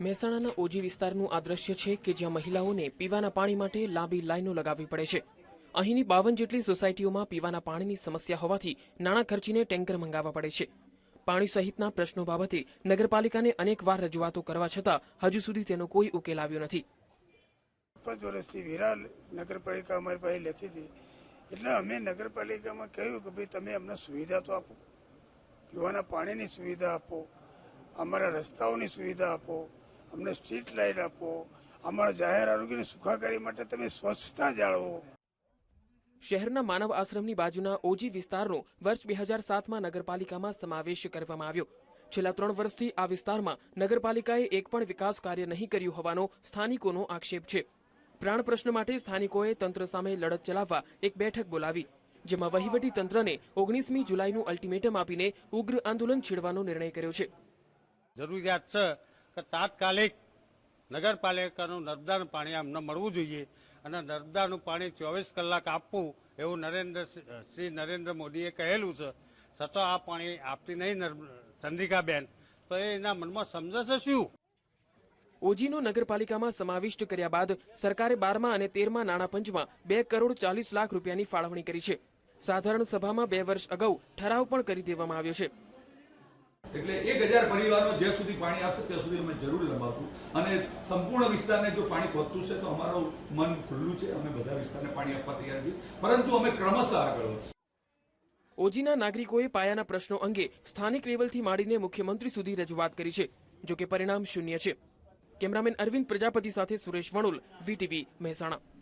મહેસાણાના ઓજી વિસ્તારનું આ દ્રશ્ય છે કે જ્યાં મહિલાઓને પીવાના પાણી માટે લાંબી લાઈનો લગાવવી પડે છે. અહીંની બાવન જેટલી સોસાયટીઓમાં પીવાના પાણીની સમસ્યા હોવાથી નાણાં ખર્ચીને ટેન્કર મંગાવવા પડે છે. પાણી સહિતના પ્રશ્નો બાબતે નગરપાલિકાને અનેકવાર રજૂઆતો કરવા છતાં હજુ સુધી તેનો કોઈ ઉકેલ આવ્યો નથી. પાંચ વર્ષથી વિરાલ નગરપાલિકા અમારી પાસે લેતી હતી. એટલે અમે નગરપાલિકામાં કહ્યું કે ભાઈ, તમે અમને સુવિધા તો આપો. પીવાના પાણીની સુવિધા આપો. અમારા રસ્તાઓની સુવિધા આપો. અમને સ્ટ્રીટ લાઇટ આપો અમારા જાહેર આરોગ્યની સુખાકારી માટે તમે સ્વચ્છતા જાળવો. શહેરના માનવ આશ્રમની બાજુના ઓજી વિસ્તારનો વર્ષ બે હજાર સાતમાં નગરપાલિકામાં સમાવેશ કરવામાં આવ્યો. છેલ્લા ત્રણ વર્ષથી આ વિસ્તારમાં નગરપાલિકાએ એક પણ વિકાસ કાર્ય નહીં કર્યું હોવાનો સ્થાનિકોનો આક્ષેપ છે. પ્રાણ પ્રશ્ન માટે સ્થાનિકોએ તંત્ર સામે લડત ચલાવવા એક બેઠક બોલાવી જેમાં વહીવટી તંત્રને ઓગણીસમી જુલાઈનું અલ્ટિમેટમ આપીને ઉગ્ર આંદોલન છેડવાનો નિર્ણય કર્યો છે. જરૂરિયાત છે કે તાત્કાલિક નગરપાલિકાનું નર્મદાનું પાણી અમને મળવું જોઈએ અને નર્મદાનું પાણી ચોવીસ કલાક આપવું એવું નરેન્દ્ર શ્રી નરેન્દ્ર મોદીએ કહેલું છે. છતાં આ પાણી આપતી નહીં ચંદ્રિકાબેન. તો એના મનમાં સમજશે શું? ઓજીનો નગરપાલિકામાં સમાવિષ્ટ કર્યા બાદ સરકારે બારમા અને તેરમા નાણાં પંચમાં બે કરોડ ચાલીસ લાખ રૂપિયાની ફાળવણી કરી છે. સાધારણ સભામાં બે વર્ષ અગાઉ ઠરાવ પણ કરી દેવામાં આવ્યો છે. એટલે એક હજાર પરિવારનો જ્યાં સુધી પાણી આપશે, ત્યાં સુધી અમે જરૂર લંબાવશું અને સંપૂર્ણ વિસ્તારને જો પાણી પહોંચતું છે, તો અમારું મન ખુલ્લું છે, અમે બધા વિસ્તારને પાણી આપવા તૈયાર છીએ. પરંતુ અમે ક્રમશઃ આગળ વધશું. ઓજીના નાગરિકોએ પાયાના પ્રશ્નો અંગે સ્થાનિક લેવલથી માંડીને મુખ્યમંત્રી સુધી રજૂઆત કરી છે જો કે પરિણામ શૂન્ય છે. કેમેરામેન અરવિંદ પ્રજાપતિ સાથે સુરેશ વણુલ, વીટીવી મહેસાણા.